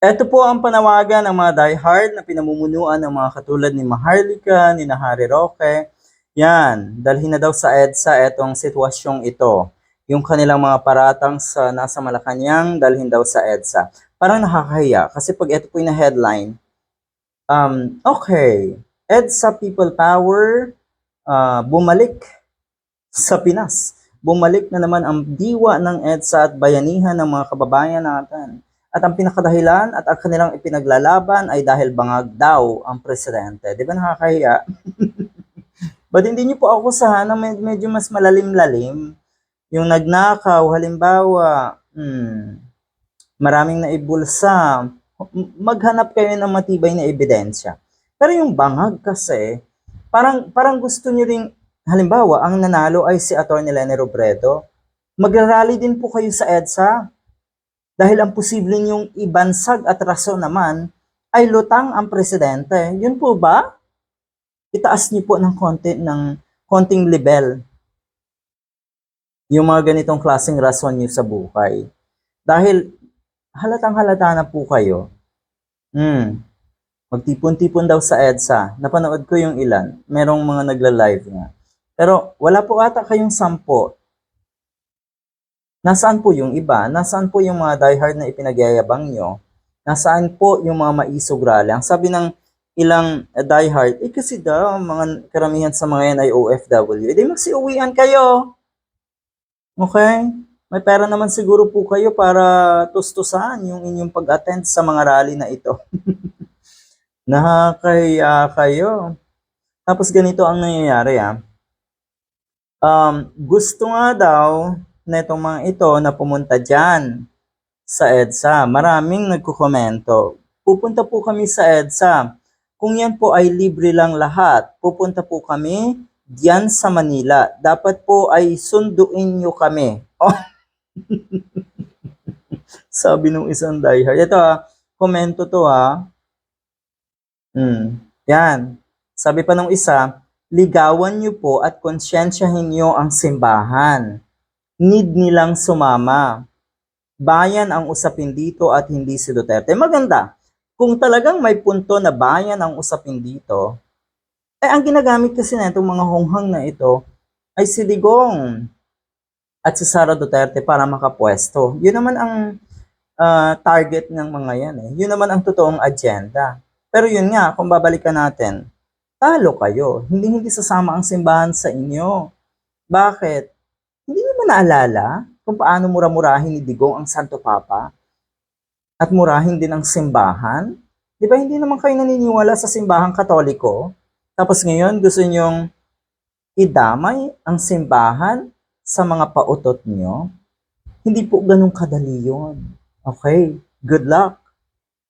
Ito po ang panawagan ng mga diehard na pinamumunuan ng mga katulad ni Maharlika, ni Nahari Roque. Yan, dalhin na daw sa EDSA itong sitwasyong ito. Yung kanilang mga paratang sa nasa Malacanang, dalhin daw sa EDSA. Parang nakakahiya kasi pag ito po yung headline, um, okay, EDSA People Power ah, bumalik sa Pinas. Bumalik na naman ang diwa ng EDSA at bayanihan ng mga kababayan natin. At ang pinakadahilan at ang kanilang ipinaglalaban ay dahil bangag daw ang presidente. Di ba nakakahiya? Ba't hindi niyo po ako sana med- medyo mas malalim-lalim? Yung nagnakaw, halimbawa, hmm, maraming naibulsa, maghanap kayo ng matibay na ebidensya. Pero yung bangag kasi, parang, parang gusto niyo ring, halimbawa, ang nanalo ay si Atty. Lene Robredo, magrarally din po kayo sa EDSA dahil ang posibleng yung ibansag at rason naman ay lutang ang presidente. Yun po ba? Itaas niyo po ng konti ng konting level yung mga ganitong klaseng rason niyo sa buhay. Dahil halatang halata na po kayo. Hmm. Magtipon-tipon daw sa EDSA. Napanood ko yung ilan. Merong mga nagla-live nga. Pero wala po ata kayong sampo. Nasaan po yung iba? Nasaan po yung mga diehard na ipinagyayabang nyo? Nasaan po yung mga maisog sabi ng ilang eh, diehard, eh kasi daw, mga karamihan sa mga yan ay OFW. Eh di magsiuwian kayo. Okay? May pera naman siguro po kayo para tustusan yung inyong pag-attend sa mga rally na ito. Nakakaya kayo. Tapos ganito ang nangyayari ah. Um, gusto nga daw na itong mga ito na pumunta dyan sa EDSA. Maraming nagkukomento. Pupunta po kami sa EDSA. Kung yan po ay libre lang lahat, pupunta po kami diyan sa Manila. Dapat po ay sunduin nyo kami. Oh. Sabi nung isang diehard. Ito ah, komento to ah. Hmm. Yan. Sabi pa nung isa, ligawan nyo po at konsyensyahin nyo ang simbahan. Need nilang sumama. Bayan ang usapin dito at hindi si Duterte. Maganda. Kung talagang may punto na bayan ang usapin dito, eh ang ginagamit kasi na itong mga honghang na ito ay si Digong at si Sara Duterte para makapwesto. Yun naman ang ah, target ng mga yan eh. Yun naman ang totoong agenda. Pero yun nga, kung babalikan natin, talo kayo. Hindi hindi sasama ang simbahan sa inyo. Bakit? Ba naalala kung paano mura-murahin ni Digong ang Santo Papa? At murahin din ang simbahan? Di ba hindi naman kayo naniniwala sa simbahang katoliko? Tapos ngayon gusto nyong idamay ang simbahan sa mga pautot nyo? Hindi po ganun kadali yun. Okay? Good luck.